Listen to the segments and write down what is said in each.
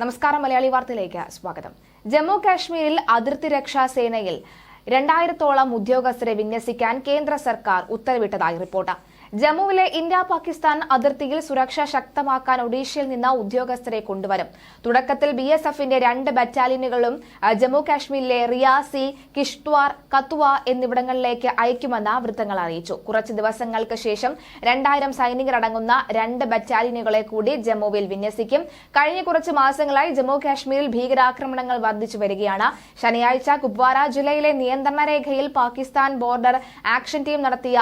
നമസ്കാരം മലയാളി വാർത്തയിലേക്ക് സ്വാഗതം. ജമ്മു കാശ്മീരിൽ അതിർത്തി രക്ഷാ സേനയിൽ രണ്ടായിരത്തോളം ഉദ്യോഗസ്ഥരെ വിന്യസിക്കാൻ കേന്ദ്ര സർക്കാർ ഉത്തരവിട്ടതായി റിപ്പോർട്ട്. ജമ്മുവിലെ ഇന്ത്യ പാകിസ്ഥാൻ അതിർത്തിയിൽ സുരക്ഷ ശക്തമാക്കാൻ ഒഡീഷയിൽ നിന്ന് ഉദ്യോഗസ്ഥരെ കൊണ്ടുവരും. തുടക്കത്തിൽ ബി എസ് എഫിന്റെ രണ്ട് ബറ്റാലിയനുകളും ജമ്മു കാശ്മീരിലെ റിയാസി കിഷ്ത്വാർ കത്വ എന്നിവിടങ്ങളിലേക്ക് അയക്കുമെന്ന് വൃത്തങ്ങൾ അറിയിച്ചു. കുറച്ച് ദിവസങ്ങൾക്ക് ശേഷം രണ്ടായിരം സൈനികരടങ്ങുന്ന രണ്ട് ബറ്റാലിയനുകളെ കൂടി ജമ്മുവിൽ വിന്യസിക്കും. കഴിഞ്ഞ കുറച്ച് മാസങ്ങളായി ജമ്മു കാശ്മീരിൽ ഭീകരാക്രമണങ്ങൾ വർദ്ധിച്ചു വരികയാണ്. ശനിയാഴ്ച കുപ്വാര ജില്ലയിലെ രേഖയിൽ പാകിസ്ഥാൻ ബോർഡർ ആക്ഷൻ ടീം നടത്തിയ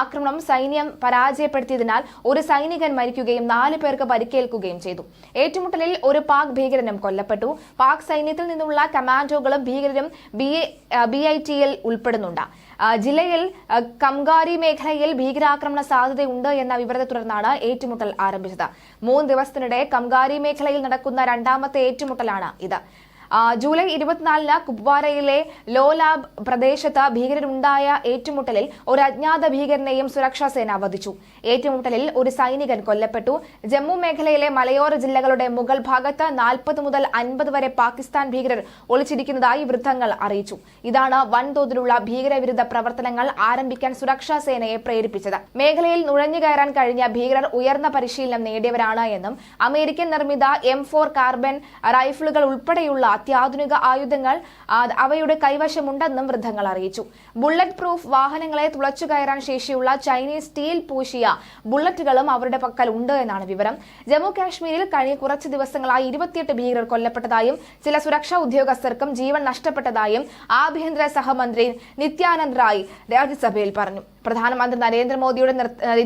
ആക്രമണം സൈന്യം പരാജയപ്പെടുത്തിയതിനാൽ ഒരു സൈനികൻ മരിക്കുകയും നാല് പേർക്ക് പരിക്കേൽക്കുകയും ചെയ്തു. ഏറ്റുമുട്ടലിൽ ഒരു പാക് ഭീകരനും കൊല്ലപ്പെട്ടു. പാക് സൈന്യത്തിൽ നിന്നുള്ള കമാൻഡോകളും ഭീകരരും ബി ഐ ടിയിൽ ഉൾപ്പെടുന്നുണ്ട്. ജില്ലയിൽ കംഗാരി മേഖലയിൽ ഭീകരാക്രമണ സാധ്യതയുണ്ട് എന്ന വിവരത്തെ തുടർന്നാണ് ഏറ്റുമുട്ടൽ ആരംഭിച്ചത്. മൂന്ന് ദിവസത്തിനിടെ കംഗാരി മേഖലയിൽ നടക്കുന്ന രണ്ടാമത്തെ ഏറ്റുമുട്ടലാണ് ഇത്. ജൂലൈ ഇരുപത്തിനാലിന് കുപ്വാരയിലെ ലോലാബ് പ്രദേശത്ത് ഭീകരരുണ്ടായ ഏറ്റുമുട്ടലിൽ ഒരു അജ്ഞാത ഭീകരനെയും സുരക്ഷാ സേന വധിച്ചു. ഏറ്റുമുട്ടലിൽ ഒരു സൈനികൻ കൊല്ലപ്പെട്ടു. ജമ്മു മേഖലയിലെ മലയോര ജില്ലകളുടെ മുഗൾ ഭാഗത്ത് നാൽപ്പത് മുതൽ അൻപത് വരെ പാകിസ്ഥാൻ ഭീകരർ ഒളിച്ചിരിക്കുന്നതായി വൃദ്ധങ്ങൾ അറിയിച്ചു. ഇതാണ് വൻതോതിലുള്ള ഭീകരവിരുദ്ധ പ്രവർത്തനങ്ങൾ ആരംഭിക്കാൻ സുരക്ഷാ സേനയെ പ്രേരിപ്പിച്ചത്. മേഖലയിൽ നുഴഞ്ഞു കയറാൻ കഴിഞ്ഞ ഭീകരർ ഉയർന്ന പരിശീലനം നേടിയവരാണ് എന്നും അമേരിക്കൻ നിർമ്മിത എം ഫോർ കാർബൺ റൈഫിളുകൾ ഉൾപ്പെടെയുള്ള അത്യാധുനിക ആയുധങ്ങൾ അവയുടെ കൈവശമുണ്ടെന്നും വൃദ്ധങ്ങൾ അറിയിച്ചു. ബുള്ളറ്റ് പ്രൂഫ് വാഹനങ്ങളെ തുളച്ചു കയറാൻ ശേഷിയുള്ള ചൈനീസ് സ്റ്റീൽ പൂശിയ ബുള്ളറ്റുകളും അവരുടെ പക്കൽ ഉണ്ട് എന്നാണ് വിവരം. ജമ്മു കാശ്മീരിൽ കഴിഞ്ഞ കുറച്ച് ദിവസങ്ങളായി ഇരുപത്തിയെട്ട് ഭീകരർ കൊല്ലപ്പെട്ടതായും ചില സുരക്ഷാ ഉദ്യോഗസ്ഥർക്കും ജീവൻ നഷ്ടപ്പെട്ടതായും ആഭ്യന്തര സഹമന്ത്രി നിത്യാനന്ദ് റായ് രാജ്യസഭയിൽ പറഞ്ഞു. പ്രധാനമന്ത്രി നരേന്ദ്രമോദിയുടെ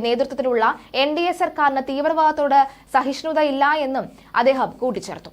നേതൃത്വത്തിലുള്ള എൻ ഡി എ സർക്കാരിന് തീവ്രവാദത്തോട് സഹിഷ്ണുതയില്ല എന്നും അദ്ദേഹം കൂട്ടിച്ചേർത്തു.